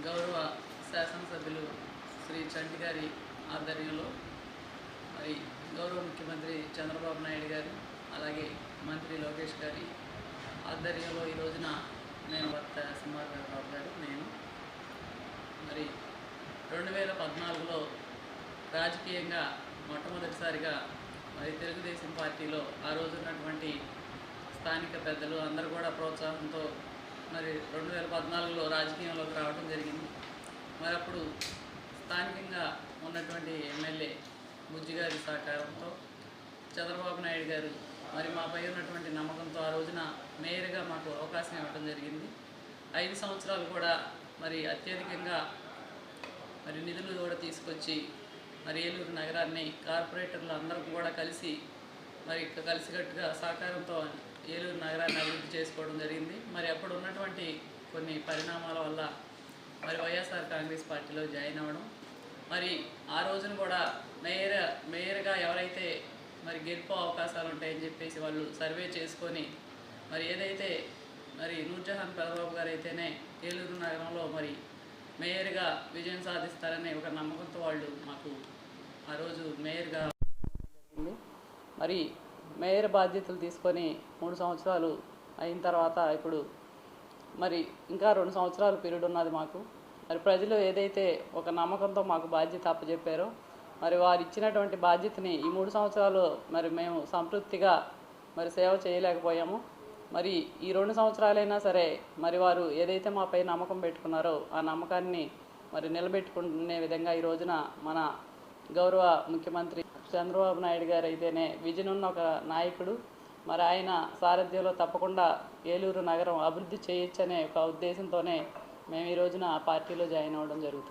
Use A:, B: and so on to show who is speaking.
A: గౌరవ శాసనసభ్యులు శ్రీ చంటి గారి ఆధ్వర్యంలో మరి గౌరవ ముఖ్యమంత్రి చంద్రబాబు నాయుడు గారు అలాగే మంత్రి లోకేష్ గారి ఆధ్వర్యంలో ఈ రోజున నేను భర్త సింహారావు బాబు గారు నేను. మరి రెండు వేల పద్నాలుగులో రాజకీయంగా మొట్టమొదటిసారిగా మరి తెలుగుదేశం పార్టీలో ఆ రోజు ఉన్నటువంటి స్థానిక పెద్దలు అందరూ కూడా ప్రోత్సాహంతో మరి రెండు వేల పద్నాలుగులో రాజకీయంలోకి రావడం జరిగింది. మరి అప్పుడు స్థానికంగా ఉన్నటువంటి ఎమ్మెల్యే బుజ్జిగారి సహకారంతో చంద్రబాబు నాయుడు గారు మరి మాపై ఉన్నటువంటి నమ్మకంతో ఆ రోజున మేయర్గా మాకు అవకాశం ఇవ్వడం జరిగింది. ఐదు సంవత్సరాలు కూడా మరి అత్యధికంగా మరి నిధులు కూడా తీసుకొచ్చి మరి ఏలూరు నగరాన్ని కార్పొరేటర్లు అందరూ కూడా కలిసి మరి కలిసికట్టుగా సహకారంతో ఏలూరు నగరాన్ని అభివృద్ధి చేసుకోవడం జరిగింది. మరి అప్పుడు ఉన్నటువంటి కొన్ని పరిణామాల వల్ల మరి వైఎస్ఆర్ కాంగ్రెస్ పార్టీలో జాయిన్ అవ్వడం. మరి ఆ రోజున కూడా మేయర్ మేయర్గా ఎవరైతే మరి గెలుపు అవకాశాలు ఉంటాయని చెప్పేసి వాళ్ళు సర్వే చేసుకొని మరి ఏదైతే మరి నూర్జహాన్ పెదబాబు గారు అయితేనే ఏలూరు నగరంలో మరి మేయర్గా విజయం సాధిస్తారనే ఒక నమ్మకంతో వాళ్ళు మాకు ఆ రోజు మేయర్గా మరి మేయర్ బాధ్యతలు తీసుకొని మూడు సంవత్సరాలు అయిన తర్వాత ఇప్పుడు మరి ఇంకా రెండు సంవత్సరాల పీరియడ్ ఉన్నది మాకు. మరి ప్రజలు ఏదైతే ఒక నమ్మకంతో మాకు బాధ్యత అప్పచెప్పారో మరి వారు ఇచ్చినటువంటి బాధ్యతని ఈ మూడు సంవత్సరాలు మరి మేము సంతృప్తిగా మరి సేవ చేయలేకపోయాము. మరి ఈ రెండు సంవత్సరాలైనా సరే మరి వారు ఏదైతే మాపై నమ్మకం పెట్టుకున్నారో ఆ నమ్మకాన్ని మరి నిలబెట్టుకునే విధంగా ఈ రోజున మన గౌరవ ముఖ్యమంత్రి చంద్రబాబు నాయుడు గారు అయితేనే విజన్ ఉన్న ఒక నాయకుడు. మరి ఆయన సారథ్యంలో తప్పకుండా ఏలూరు నగరం అభివృద్ధి చేయొచ్చనే ఒక ఉద్దేశంతోనే మేము ఈ రోజున ఆ పార్టీలో జాయిన్ అవ్వడం జరుగుతుంది.